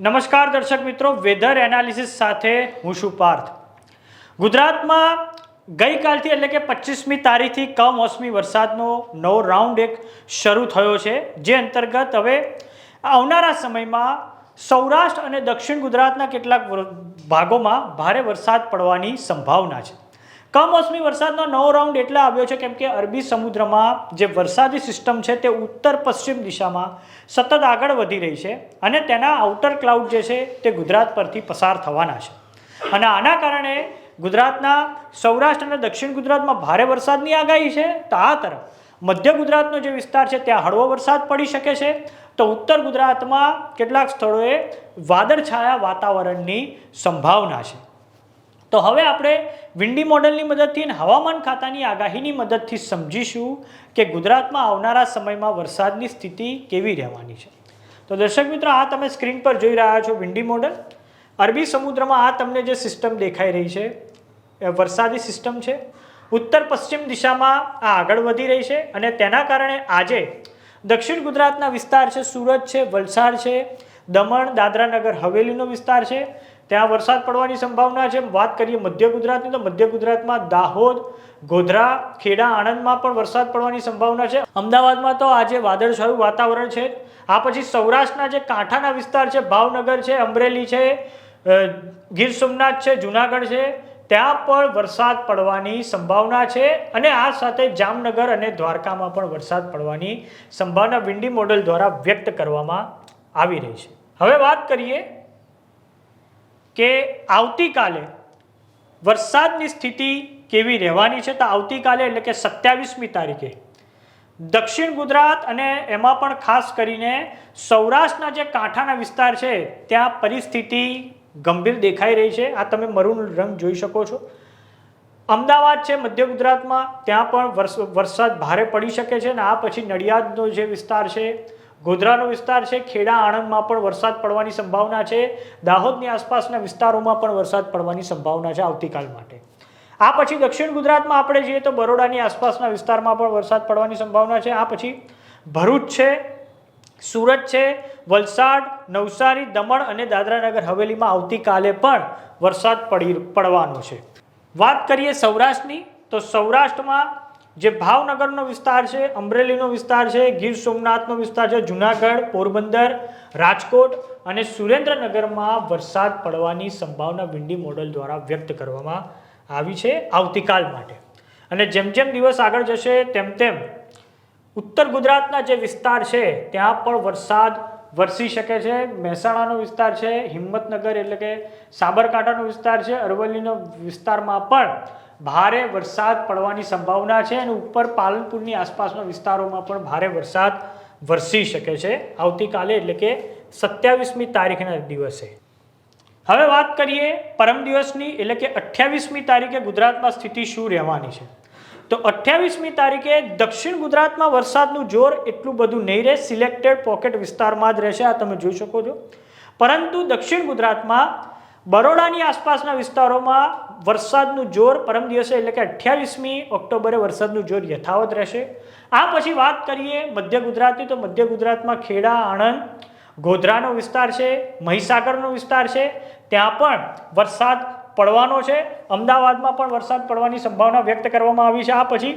નમસ્કાર દર્શક મિત્રો, વેધર એનાલિસિસ સાથે હું છું પાર્થ. ગુજરાતમાં ગઈકાલથી એટલે કે પચીસમી તારીખથી કમોસમી વરસાદનો નવો રાઉન્ડ એક શરૂ થયો છે, જે અંતર્ગત હવે આવનારા સમયમાં સૌરાષ્ટ્ર અને દક્ષિણ ગુજરાતના કેટલાક ભાગોમાં ભારે વરસાદ પડવાની સંભાવના છે. કમોસમી વરસાદનો નવો રાઉન્ડ એટલે આવ્યો છે કેમ કે અરબી સમુદ્રમાં જે વરસાદી સિસ્ટમ છે તે ઉત્તર પશ્ચિમ દિશામાં સતત આગળ વધી રહી છે અને તેના આઉટર ક્લાઉડ જે છે તે ગુજરાત પરથી પસાર થવાના છે. અને આના કારણે ગુજરાતના સૌરાષ્ટ્ર અને દક્ષિણ ગુજરાતમાં ભારે વરસાદની આગાહી છે. તો આ તરફ મધ્ય ગુજરાતનો જે વિસ્તાર છે ત્યાં હળવો વરસાદ પડી શકે છે. તો ઉત્તર ગુજરાતમાં કેટલાક સ્થળોએ વાદળછાયા વાતાવરણની સંભાવના છે. તો હવે આપણે વિન્ડી મોડલની મદદથી અને હવામાન ખાતાની આગાહીની મદદથી સમજીશું કે ગુજરાતમાં આવનારા સમયમાં વરસાદની સ્થિતિ કેવી રહેવાની છે. તો દર્શક મિત્રો, આ તમે સ્ક્રીન પર જોઈ રહ્યા છો વિન્ડી મોડલ. અરબી સમુદ્રમાં આ તમને જે સિસ્ટમ દેખાઈ રહી છે, એ વરસાદી સિસ્ટમ છે. ઉત્તર પશ્ચિમ દિશામાં આ આગળ વધી રહી છે અને તેના કારણે આજે દક્ષિણ ગુજરાતના વિસ્તાર છે, સુરત છે, વલસાડ છે, દમણ દાદરાનગર હવેલીનો વિસ્તાર છે. ત્યાં વરસાદ પડવાની સંભાવના છે. વાત કરીએ મધ્ય ગુજરાતની, તો મધ્ય ગુજરાતમાં દાહોદ, ગોધરા, ખેડા, આણંદમાં પણ વરસાદ પડવાની સંભાવના છે. અમદાવાદમાં તો આજે વાદળછાયું વાતાવરણ છે. આ પછી સૌરાષ્ટ્રના જે કાંઠાના વિસ્તાર છે, ભાવનગર છે, અમરેલી છે ગીર સોમનાથ છે, જુનાગઢ છે, ત્યાં પણ વરસાદ પડવાની સંભાવના છે અને આ સાથે જામનગર અને દ્વારકામાં પણ વરસાદ પડવાની સંભાવના વિન્ડી મોડલ દ્વારા વ્યક્ત કરવામાં આવી રહી છે. હવે વાત કરીએ કે આવતીકાલે વરસાદની સ્થિતિ કેવી રહેવાની છે? તો આવતીકાલે એટલે કે સત્યાવીસમી તારીખે દક્ષિણ ગુજરાત અને એમાં પણ ખાસ કરીને સૌરાષ્ટ્રના જે કાંઠાના વિસ્તાર છે, ત્યાં પરિસ્થિતિ ગંભીર દેખાઈ રહી છે. આ તમે મરૂન રંગ જોઈ શકો છો. અમદાવાદ છે, મધ્ય ગુજરાતમાં, ત્યાં પણ વરસ- વરસાદ ભારે પડી શકે છે અને આ પછી નડિયાદનો જે વિસ્તાર છે ગોધરાનો વિસ્તાર છે, ખેડા આણંદમાં પણ વરસાદ પડવાની સંભાવના છે. દાહોદની આસપાસના વિસ્તારોમાં પણ વરસાદ પડવાની સંભાવના છે આવતીકાલ માટે. આ પછી દક્ષિણ ગુજરાતમાં આપણે જઈએ તો બરોડાની આસપાસના વિસ્તારમાં પણ વરસાદ પડવાની સંભાવના છે. આ પછી ભરૂચ છે, સુરત છે, વલસાડ, નવસારી, દમણ અને દાદરાનગર હવેલીમાં આવતીકાલે પણ વરસાદ પડી, પડવાનો છે. વાત કરીએ સૌરાષ્ટ્રની, તો સૌરાષ્ટ્રમાં જે ભાવનગરનો વિસ્તાર છે, અમરેલીનો વિસ્તાર છે, ગીર સોમનાથનો વિસ્તાર છે, જુનાગઢ, પોરબંદર, રાજકોટ અને સુરેન્દ્રનગરમાં વરસાદ પડવાની સંભાવના વિન્ડી મોડલ દ્વારા વ્યક્ત કરવામાં આવી છે આવતીકાલ માટે. અને જેમ જેમ દિવસ આગળ જશે, તેમ તેમ ઉત્તર ગુજરાતના જે વિસ્તાર છે, ત્યાં પણ વરસાદ વરસી શકે છે, મહેસાણાનો વિસ્તાર છે, હિંમતનગર એટલે કે સાબરકાંઠાનો વિસ્તાર છે, અરવલ્લીનો વિસ્તારમાં પણ ભારે વરસાદ પડવાની સંભાવના છે અને ઉપર પાલનપુરની આસપાસના વિસ્તારોમાં પણ ભારે વરસાદ વરસી શકે છે. આવતીકાલે એટલે કે સત્યાવીસમી તારીખના દિવસે. હવે વાત કરીએ પરમ દિવસની એટલે કે અઠ્યાવીસમી તારીખે ગુજરાતમાં સ્થિતિ શું રહેવાની છે? તો અઠ્યાવીસમી તારીખે દક્ષિણ ગુજરાતમાં વરસાદનું જોર એટલું બધું નહીં રહે, સિલેક્ટેડ પોકેટ વિસ્તારમાં જ રહેશે, આ તમે જોઈ શકો છો. પરંતુ દક્ષિણ ગુજરાતમાં બરોડાની આસપાસના વિસ્તારોમાં વરસાદનું જોર પરમ દિવસે એટલે કે અઠ્યાવીસમી ઓક્ટોબરે વરસાદનું જોર યથાવત રહેશે. આ પછી વાત કરીએ મધ્ય ગુજરાતની, તો મધ્ય ગુજરાતમાં ખેડા, આણંદ, ગોધરાનો વિસ્તાર છે, મહીસાગરનો વિસ્તાર છે. ત્યાં પણ વરસાદ પડવાનો છે. અમદાવાદમાં પણ વરસાદ પડવાની સંભાવના વ્યક્ત કરવામાં આવી છે. આ પછી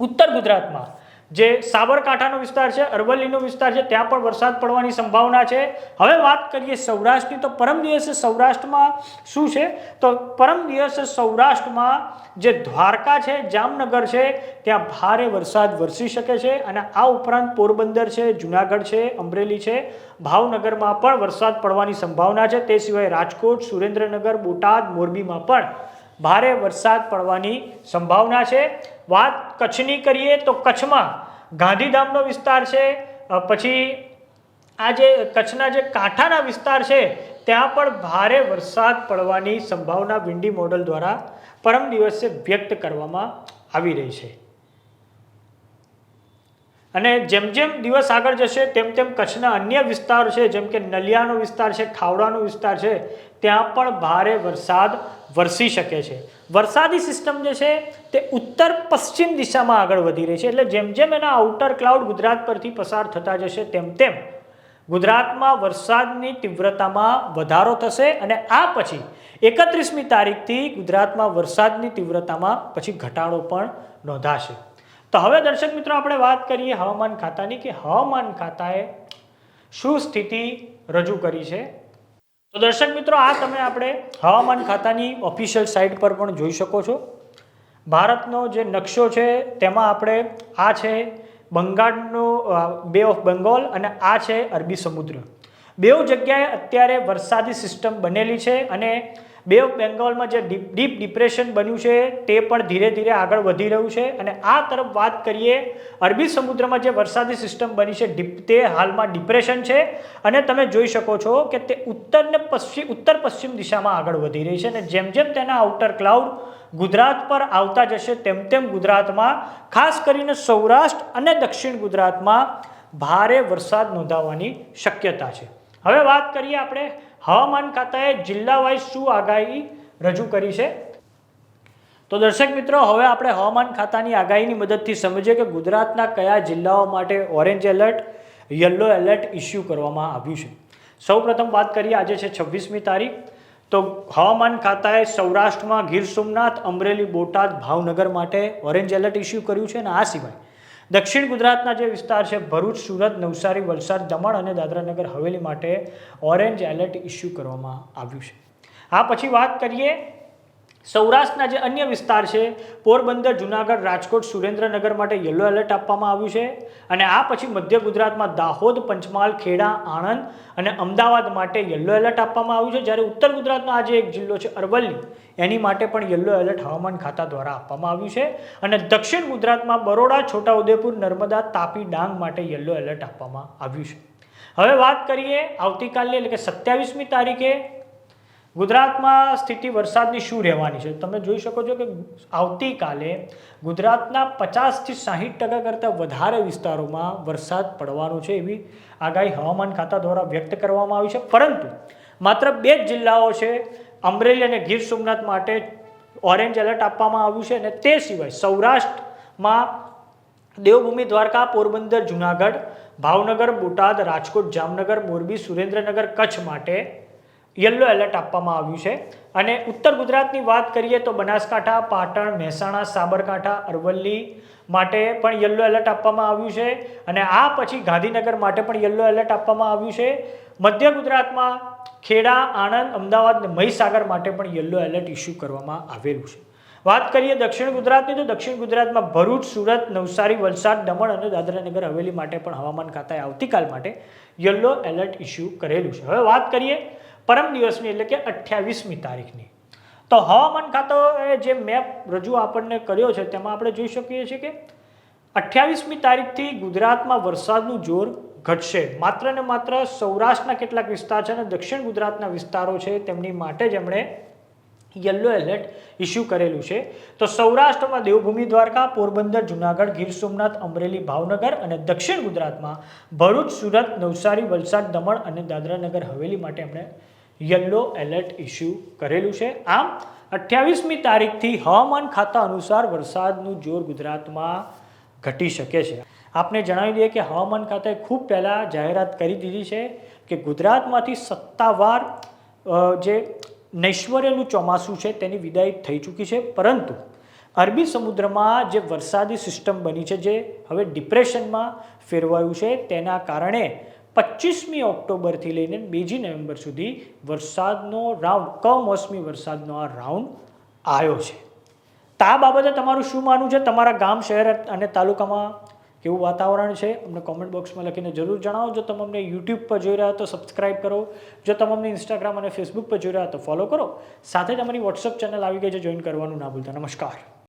ઉત્તર ગુજરાતમાં જે સાબરકાંઠાનો વિસ્તાર છે, અરવલ્લીનો વિસ્તાર છે, ત્યાં પણ વરસાદ પડવાની સંભાવના છે. હવે વાત કરીએ સૌરાષ્ટ્રની, તો પરમ દિવસે સૌરાષ્ટ્રમાં શું છે? તો પરમ દિવસે સૌરાષ્ટ્રમાં જે દ્વારકા છે, જામનગર છે, ત્યાં ભારે વરસાદ વરસી શકે છે અને આ ઉપરાંત પોરબંદર છે, જુનાગઢ છે, અમરેલી છે. ભાવનગરમાં પણ વરસાદ પડવાની સંભાવના છે. તે સિવાય રાજકોટ, સુરેન્દ્રનગર, બોટાદ, મોરબીમાં પણ ભારે વરસાદ પડવાની સંભાવના છે. વાત કચ્છની કરીએ તો કચ્છમાં ગાંધીધામનો વિસ્તાર છે. પછી આ જે કચ્છના જે કાંઠાના વિસ્તાર છે, ત્યાં પણ ભારે વરસાદ પડવાની સંભાવના વિન્ડી મોડલ દ્વારા પરમ દિવસે વ્યક્ત કરવામાં આવી રહી છે. અને જેમ જેમ દિવસ આગળ જશે, તેમ તેમ કચ્છના અન્ય વિસ્તારો છે, જેમ કે નલિયાનો વિસ્તાર છે, ખાવડાનો વિસ્તાર છે, ત્યાં પણ ભારે વરસાદ વરસી શકે છે. વરસાદી સિસ્ટમ જે છે, તે ઉત્તર પશ્ચિમ દિશામાં આગળ વધી રહી છે. એટલે જેમ જેમ એના આઉટર ક્લાઉડ ગુજરાત પરથી પસાર થતા જશે, તેમ તેમ ગુજરાતમાં વરસાદની તીવ્રતામાં વધારો થશે અને આ પછી એકત્રીસમી તારીખથી ગુજરાતમાં વરસાદની તીવ્રતામાં પછી ઘટાડો પણ નોંધાશે. તો હવે દર્શક મિત્રો આપણે વાત કરીએ હવામાન ખાતાની કે હવામાન ખાતાએ શું સ્થિતિ રજૂ કરી છે? તો દર્શક મિત્રો, આ તમે આપણે હવામાન ખાતાની ઓફિશિયલ સાઇટ પર પણ જોઈ શકો છો. ભારતનો જે નકશો છે, તેમાં આપણે આ છે બંગાળનો બે ઓફ બંગાળ અને આ છે અરબી સમુદ્ર. બેઉ જગ્યાએ અત્યારે વરસાદી સિસ્ટમ બનેલી છે અને બે ઓફ બેંગોલમાં જે ડીપ ડીપ ડિપ્રેશન બન્યું છે, તે પણ ધીરે ધીરે આગળ વધી રહ્યું છે. અને આ તરફ વાત કરીએ, અરબી સમુદ્રમાં જે વરસાદી સિસ્ટમ બની છે, ડીપ, તે હાલમાં ડિપ્રેશન છે. અને તમે જોઈ શકો છો કે તે ઉત્તર ને પશ્ચિમ, ઉત્તર પશ્ચિમ દિશામાં આગળ વધી રહી છે. અને જેમ જેમ તેના આઉટર ક્લાઉડ ગુજરાત પર આવતા જશે, તેમ તેમ ગુજરાતમાં, ખાસ કરીને સૌરાષ્ટ્ર અને દક્ષિણ ગુજરાતમાં, ભારે વરસાદ નોંધાવાની શક્યતા છે. હવે વાત કરીએ આપણે હવામાન ખાતાએ જિલ્લા વાઇઝ શું આગાહી રજૂ કરી છે? તો દર્શક મિત્રો, હવે આપણે હવામાન ખાતાની આગાહીની મદદથી સમજીએ કે ગુજરાતના કયા જિલ્લાઓ માટે orange alert, yellow alert issue કરવામાં આવ્યું છે. સૌપ્રથમ વાત કરીએ, આજે છે છવ્વીસમી તારીખ. તો હવામાન ખાતાએ સૌરાષ્ટ્રમાં ગીર સોમનાથ, અમરેલી, બોટાદ, ભાવનગર માટે ઓરેન્જ એલર્ટ ઇસ્યુ કર્યું છે અને આ સિવાય દક્ષિણ ગુજરાતના જે વિસ્તાર છે, ભરૂચ, સુરત, નવસારી, વલસાડ, દમણ અને દાદરાનગર હવેલી માટે ઓરેન્જ એલર્ટ ઇસ્યુ કરવામાં આવ્યું છે. આ પછી વાત કરીએ સૌરાષ્ટ્રના જે અન્ય વિસ્તાર છે, પોરબંદર, જુનાગઢ, રાજકોટ, સુરેન્દ્રનગર માટે યલો એલર્ટ આપવામાં આવ્યું છે અને આ પછી મધ્ય ગુજરાતમાં દાહોદ, પંચમહાલ, ખેડા, આણંદ અને અમદાવાદ માટે યલો એલર્ટ આપવામાં આવ્યું છે. જ્યારે ઉત્તર ગુજરાતનો આજે એક જિલ્લો છે અરવલ્લી, એની માટે પણ યલો એલર્ટ હવામાન ખાતા દ્વારા આપવામાં આવ્યું છે અને દક્ષિણ ગુજરાતમાં બરોડા, છોટાઉદેપુર, નર્મદા, તાપી, ડાંગ માટે યલો એલર્ટ આપવામાં આવ્યું છે. હવે વાત કરીએ આવતીકાલની, એટલે કે સત્યાવીસમી તારીખે ગુજરાતમાં સ્થિતિ વરસાદની શું રહેવાની છે? તમે જોઈ શકો છો કે આવતીકાલે ગુજરાતના પચાસથી સાહીઠ ટકા કરતાં વધારે વિસ્તારોમાં વરસાદ પડવાનો છે એવી આગાહી હવામાન ખાતા દ્વારા વ્યક્ત કરવામાં આવી છે. પરંતુ માત્ર બે જ જિલ્લાઓ છે, અમરેલી અને ગીર સોમનાથ માટે ઓરેન્જ એલર્ટ આપવામાં આવ્યું છે અને તે સિવાય સૌરાષ્ટ્રમાં દેવભૂમિ દ્વારકા, પોરબંદર, જુનાગઢ, ભાવનગર, બોટાદ, રાજકોટ, જામનગર, મોરબી, સુરેન્દ્રનગર, કચ્છ માટે યલો એલર્ટ આપવામાં આવ્યું છે. અને ઉત્તર ગુજરાતની વાત કરીએ તો બનાસકાંઠા, પાટણ, મહેસાણા, સાબરકાંઠા, અરવલ્લી માટે પણ યલો એલર્ટ આપવામાં આવ્યું છે. અને આ પછી ગાંધીનગર માટે પણ યલો એલર્ટ આપવામાં આવ્યું છે. મધ્ય ગુજરાતમાં ખેડા, આણંદ, અમદાવાદ અને મહીસાગર માટે પણ યલો એલર્ટ ઇસ્યુ કરવામાં આવેલું છે. વાત કરીએ દક્ષિણ ગુજરાતની, તો દક્ષિણ ગુજરાતમાં ભરૂચ, સુરત, નવસારી, વલસાડ, દમણ અને દાદરાનગર હવેલી માટે પણ હવામાન ખાતાએ આવતીકાલ માટે યલો એલર્ટ ઇસ્યુ કરેલું છે. હવે વાત કરીએ પરમ દિવસની એટલે કે અઠ્યાવીસમી તારીખની. તો હવામાન ખાતાએ જે મેપ રજૂ આપણને કર્યો છે, તેમાં આપણે જોઈ શકીએ છીએ કે અઠ્યાવીસમી તારીખથી ગુજરાતમાં વરસાદનું જોર ઘટશે. માત્ર ને માત્ર સૌરાષ્ટ્રના કેટલાક વિસ્તાર છે અને દક્ષિણ ગુજરાતના વિસ્તારો છે, તેમની માટે જ એમણે યલો એલર્ટ ઇસ્યુ કરેલું છે. તો સૌરાષ્ટ્રમાં દેવભૂમિ દ્વારકા, પોરબંદર, જુનાગઢ, ગીર સોમનાથ, અમરેલી, ભાવનગર અને દક્ષિણ ગુજરાતમાં ભરૂચ, સુરત, નવસારી, વલસાડ, દમણ અને દાદરાનગર હવેલી માટે એમણે યલો એલર્ટ ઇસ્યુ કરેલું છે. આમ, અઠ્યાવીસમી તારીખથી હવામાન ખાતા અનુસાર વરસાદનું જોર ગુજરાતમાં ઘટી શકે છે. આપને જણાવી દઈએ કે હવામાન ખાતાએ ખૂબ પહેલાં જાહેરાત કરી દીધી છે કે ગુજરાતમાંથી સત્તાવાર જે નૈશ્વર્યનું ચોમાસું છે તેની વિદાય થઈ ચૂકી છે. પરંતુ અરબી સમુદ્રમાં જે વરસાદી સિસ્ટમ બની છે, જે હવે ડિપ્રેશનમાં ફેરવાયું છે, તેના કારણે પચીસમી ઓક્ટોબરથી લઈને બીજી નવેમ્બર સુધી વરસાદનો રાઉન્ડ, કમોસમી વરસાદનો આ રાઉન્ડ આવ્યો છે. તો બાબતે તમારું શું માનવું છે? તમારા ગામ, શહેર અને તાલુકામાં કેવું વાતાવરણ છે? અમને કોમેન્ટ બોક્સમાં લખીને જરૂર જણાવો. જો તમે અમને યુટ્યુબ પર જોઈ રહ્યા તો સબસ્ક્રાઇબ કરો. જો તમે અમને ઇન્સ્ટાગ્રામ અને ફેસબુક પર જોઈ રહ્યા તો ફોલો કરો. સાથે જ અમારી વોટ્સઅપ ચેનલ આવી ગઈ છે જોઈન કરવાનું ના ભૂલતા. નમસ્કાર.